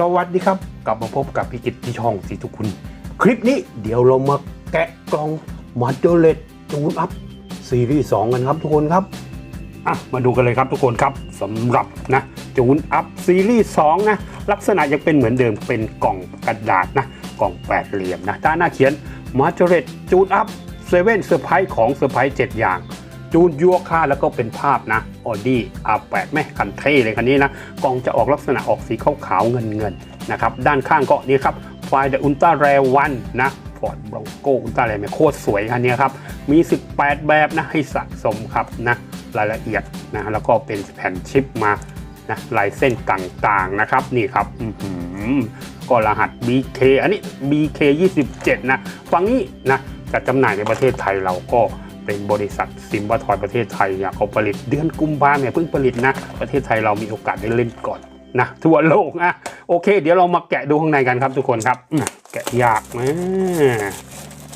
สวัสดีครับ กลับมาพบกับพี่กิตที่ช่องสีทุกคุณ คลิปนี้เดี๋ยวเรามาแกะกล่องมาเจเลตจูนอัพซีรีส์2กันครับทุกคนครับอะมาดูกันเลยครับทุกคนครับสำหรับนะจูนอัพซีรีส์2นะลักษณะยังเป็นเหมือนเดิมเป็นกล่องกระดาษนะกล่องแปดเหลี่ยมนะด้านหน้าเขียนมาเจเลตจูนอัพเซเว่นเซอร์ไพรส์ของเซอร์ไพรส์7อย่าง จูนยัวค่าแล้วก็เป็นภาพนะออดี้อาแปดแม่คันเท่เลยคันนี้นะกล่องจะออกลักษณะออกสีขาวๆเงินๆนะครับด้านข้างก็นี่ครับไฟเดอะอุลตร้าแรวันนะฟอร์ดบรโกอุลตร้าแรโคตรสวยคันนี้ครับ มี 18 แบบนะให้สะสมครับนะรายละเอียดนะแล้วก็เป็นแผ่นชิปมานะลายเส้นต่างๆนะครับนี่ครับอื้อหือก็รหัส BK อันนี้ BK 27นะฝั่งนี้นะจัดจำหน่ายในประเทศไทยเราก็ เป็นบริษัทซิมบัทอยประเทศไทยเนี่ยเขาผลิตเดือนกุมภาเนี่ยเพิ่งผลิตนะ ประเทศไทยเรามีโอกาสได้เล่นก่อนนะทั่วโลกอะโอเค เดี๋ยวเรามาแกะดูข้างในกันครับทุกคนครับแกะยากนะ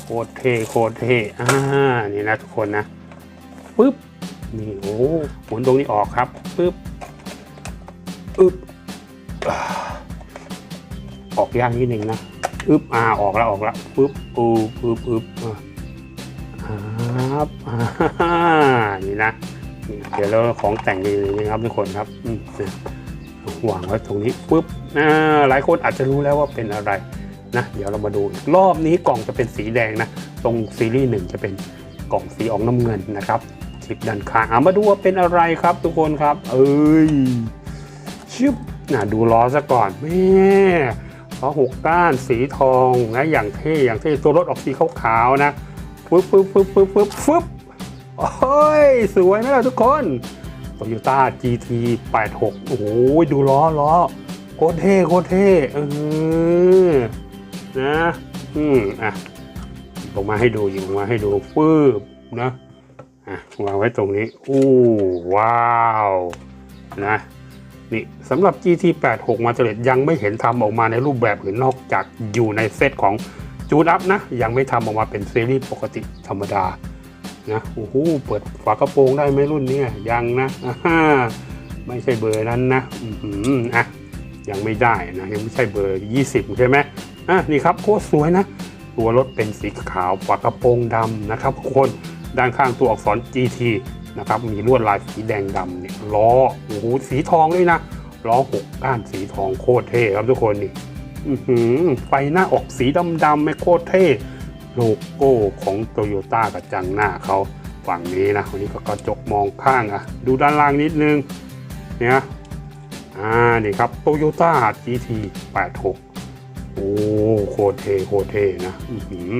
โคตรเทโคตรเทอ่านี่นะทุกคนนะปึ๊บนี่โอ้หมุนตรงนี้ออกครับปึ๊บอึบออกยากนิดนึงนะอึบอ่าออกแล้วออกแล้วปึ๊บอูปึ๊บอึบอ่า ครับนี่นะเดี๋ยวเราของแต่งดีนะครับทุกคนครับวางไว้ตรงนี้ปุ๊บหลายคนอาจจะรู้แล้วว่าเป็นอะไรนะเดี๋ยวเรามาดูรอบนี้กล่องจะเป็นสีแดงนะ ตรงซีรีส์หนึ่งจะเป็นกล่องสีออกน้ำเงินนะครับชิปด้านข้างอะมาดูว่าเป็นอะไรครับทุกคนครับ เอ้ยชิบนะดูล้อซะก่อนแม่ล้อหกก้านสีทองนะอย่างเท่อย่างเท่ตัวรถออกสีขาวๆนะ ฟึบฟึบฟึบฟึบฟึบฟึบโอ้ย สวยไหมล่ะทุกคน Toyota GT 86 โอ้โหดูล้อล้อโคตรเท่โคตรเท่เออนะอืมอะลงมาให้ดูอยู่มาให้ดูฟึบนะอะวางไว้ตรงนี้อู้ว้าวนะนี่สำหรับ GT 86 มาเตเลตยังไม่เห็นทำออกมาในรูปแบบอื่นนอกจากอยู่ในเซตของ จูนอัพนะ ยังไม่ทำออกมาเป็นซีรีส์ปกติธรรมดานะโอ้โหเปิดฝากระโปรงได้ไหมรุ่นนี้ยังนะอ่าไม่ใช่เบอร์นั้นนะอือหืออะยังไม่ได้นะยังไม่ใช่เบอร์ 20 ใช่ไหมอะนี่ครับโคตรสวยนะ ตัวรถเป็นสีขาวฝากระโปรงดำนะครับทุกคนด้านข้างตัวอักษร GT นะครับมีลวดลายสีแดงดำเนี่ยล้อโอ้โหสีทองด้วยนะล้อหกก้านสีทองโคตรเท่ครับทุกคนนี่ ไฟหน้าออกสีดำๆไม่โคตรเท่โลโก้ของโตโยต้ากระจังหน้าเขาฝั่งนี้นะวันนี้ก็กระจกมองข้างอะดูด้านล่างนิดนึงเนี่ยอ่านี่ครับโตโยต้า GT 86 โอ้โคตรเท่โคตรเท่นะอื้อหือ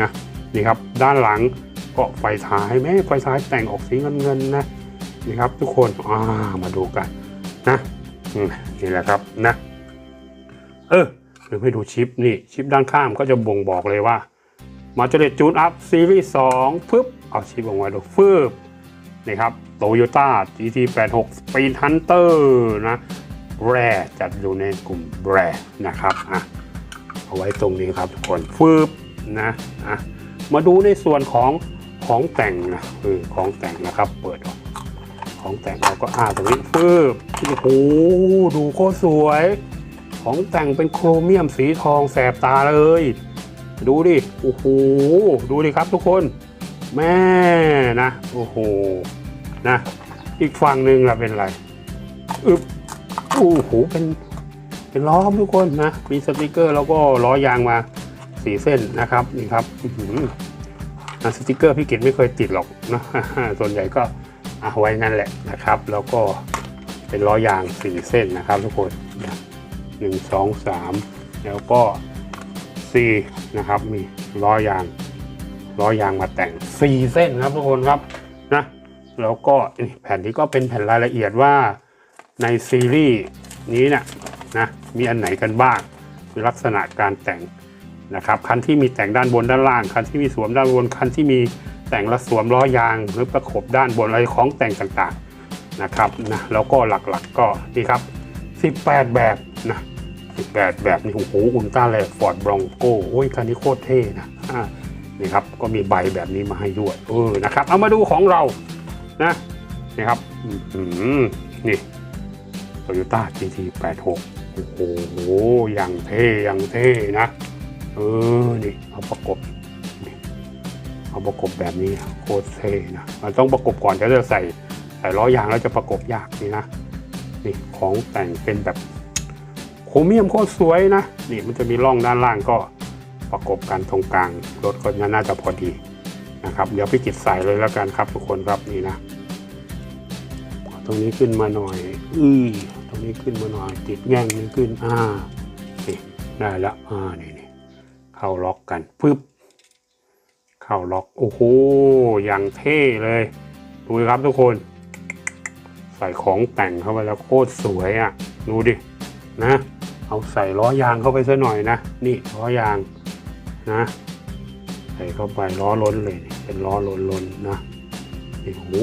นะนี่ครับด้านหลังก็ไฟท้ายแม่ไฟท้ายแต่งออกสีเงินๆนนะนี่ครับทุกคนอ่ามาดูกันนะนี่แหละครับนะ เออหรือให้ดูชิปนี่ชิปด้านข้างก็จะบ่งบอกเลยว่ามาจเลตจูนอัพซีรีส์2ฟึบเอาชิปออกมาดูฟึบนี่ครับโตโยต้า GT 86 Speed Hunter นะแบรจัดอยู่ในกลุ่มแบรนะครับอะเอาไว้ตรงนี้ครับทุกคนฟึบนะอะมาดูในส่วนของของแต่งนะเออของแต่งนะครับ เปิดออกของแต่งเราก็อ่าตรงนี้ฟึบโอ้โหดูโคตรสวย ของแต่งเป็นโครเมียมสีทองแสบตาเลย ดูดิ โอ้โห ดูดิครับทุกคน แม่นะ โอ้โห นะ อีกฝั่งหนึ่งล่ะเป็นอะไรอึบโอ้โห เป็นเป็นล้อทุกคนนะ มีสติกเกอร์แล้วก็ล้อยางมาสีเส้นนะครับนี่ครับอื้อหือนะสติกเกอร์พี่กิตไม่เคยติดหรอกนะส่วนใหญ่ก็เอาไว้นั่นแหละนะครับ แล้วก็เป็นล้อยางสีเส้นนะครับทุกคนนะ หนึ่งสองสามแล้วก็สี่นะครับมีล้อยางล้อยางมาแต่งสี่เส้นครับทุกคนครับนะแล้วก็แผ่นนี้ก็เป็นแผ่นรายละเอียดว่าในซีรีส์นี้นะนะมีอันไหนกันบ้างคือลักษณะการแต่งนะครับคันที่มีแต่งด้านบนด้านล่างคันที่มีสวมด้านบนคันที่มีแต่งและสวมล้อยางหรือประกบด้านบนอะไรของแต่งต่างๆนะครับนะแล้วก็หลักๆก็นี่ครับ 18 แบบ นะ18 แบบนี่โอ้โหอุลตร้าแลฟอร์ดบรองโก้โอ้ยคันนี้โคตรเท่นะนี่ครับก็มีใบแบบนี้มาให้ด้วยเออนะครับเอามาดูของเรานะนี่ครับอื้อหือนี่ Toyota GT 86โอ้โหอย่างเท่อย่างเท่นะเออนี่เอาประกบเอาประกบแบบนี้โคตรเท่นะมันต้องประกบก่อนจะจะใส่ใส่ล้อยางแล้วจะประกบยากนี่นะนี่ของแต่งเป็นแบบ เมียมโคตรสวยนะ นี่มันจะมีร่องด้านล่างก็ประกบกันตรงกลาง รถก็น่าจะพอดีนะครับ เดี๋ยวพี่กิจใส่เลยแล้วกันครับทุกคนครับนี่นะตรงนี้ขึ้นมาหน่อยอือตรงนี้ขึ้นมาหน่อย ติดแง่งนี้ขึ้นอ่านี่ได้แล้วอ่านี่นี่เข้าล็อกกันปึ๊บเข้าล็อกโอ้โหอย่างเท่เลยดูครับทุกคน ใส่ของแต่งเข้าไปแล้วโคตรสวยอะดูดินะ เอาใส่ล้อยางเข้าไปซะหน่อยนะ นี่ล้อยางนะ ใส่เข้าไปล้อล้นเลย เป็นล้อล้นล้นๆนะนี่โอ้โห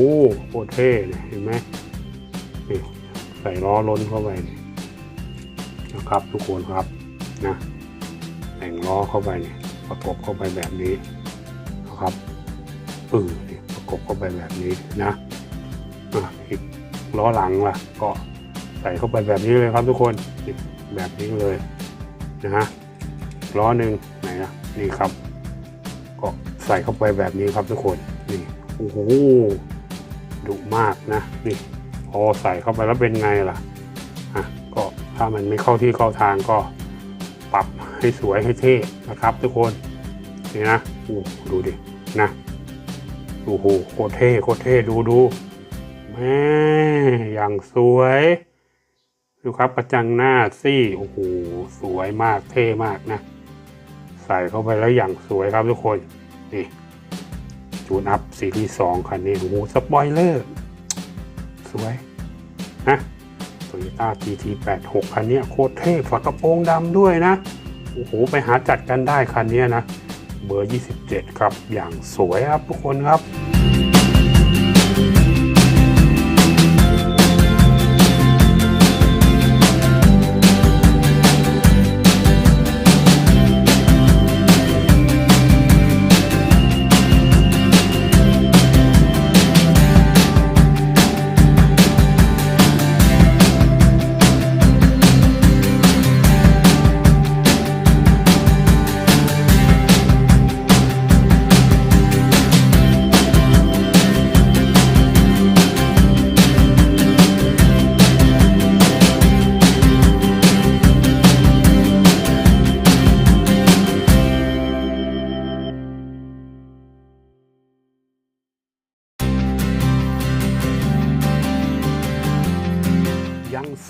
โคตรเท่เลยเห็นไหมนี่ใส่ล้อล้นเข้าไปนะครับทุกคนครับนะแต่งล้อเข้าไปนี่ประกบเข้าไปแบบนี้นะครับเออนี่ประกบเข้าไปแบบนี้นะอะอีกล้อหลังล่ะก็ใส่เข้าไปแบบนี้เลยครับทุกคน แบบนี้เลยนะฮะล้อหนึ่งไหนนะนี่ครับ ก็ใส่เข้าไปแบบนี้ครับทุกคนนี่โอ้โหดุมากนะนี่พอใส่เข้าไปแล้วเป็นไงล่ะอะก็ถ้ามันไม่เข้าที่เข้าทางก็ปรับให้สวยให้เท่นะครับ ทุกคนนี่นะโอ้ดูดินะโอ้โหโคตรเท่โคตรเท่ดูดูแม่อย่างสวย ดูครับกระจังหน้าซี่โอ้โหสวยมากเท่มากนะ ใส่เข้าไปแล้วอย่างสวยครับทุกคน นี่จูนอัพซีรีส์สองคันนี้โอ้โหสปอยเลอร์สวยนะโตโยต้า GT86 คันนี้โคตรเท่ฝากระโปรงดำด้วยนะ โอ้โห ไปหาจัดกันได้คันนี้นะ เบอร์ 27 ครับ อย่างสวยครับทุกคนครับ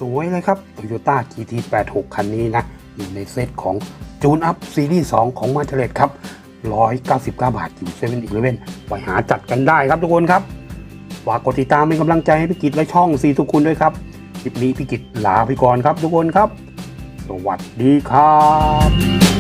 สวยเลยครับ Toyota GT86 คันนี้นะ อยู่ในเซตของจูนอัพซีรีส์2ของมาเทเลตครับ 199 บาทอยู่เซเว่นอีเลเว่นไปหาจัดกันได้ครับทุกคนครับฝากกดติดตามเป็นกำลังใจให้พิกิตและช่องซีทุกคุณด้วยครับคลิปนี้พิกิตลาไปก่อนครับทุกคนครับ สวัสดีครับ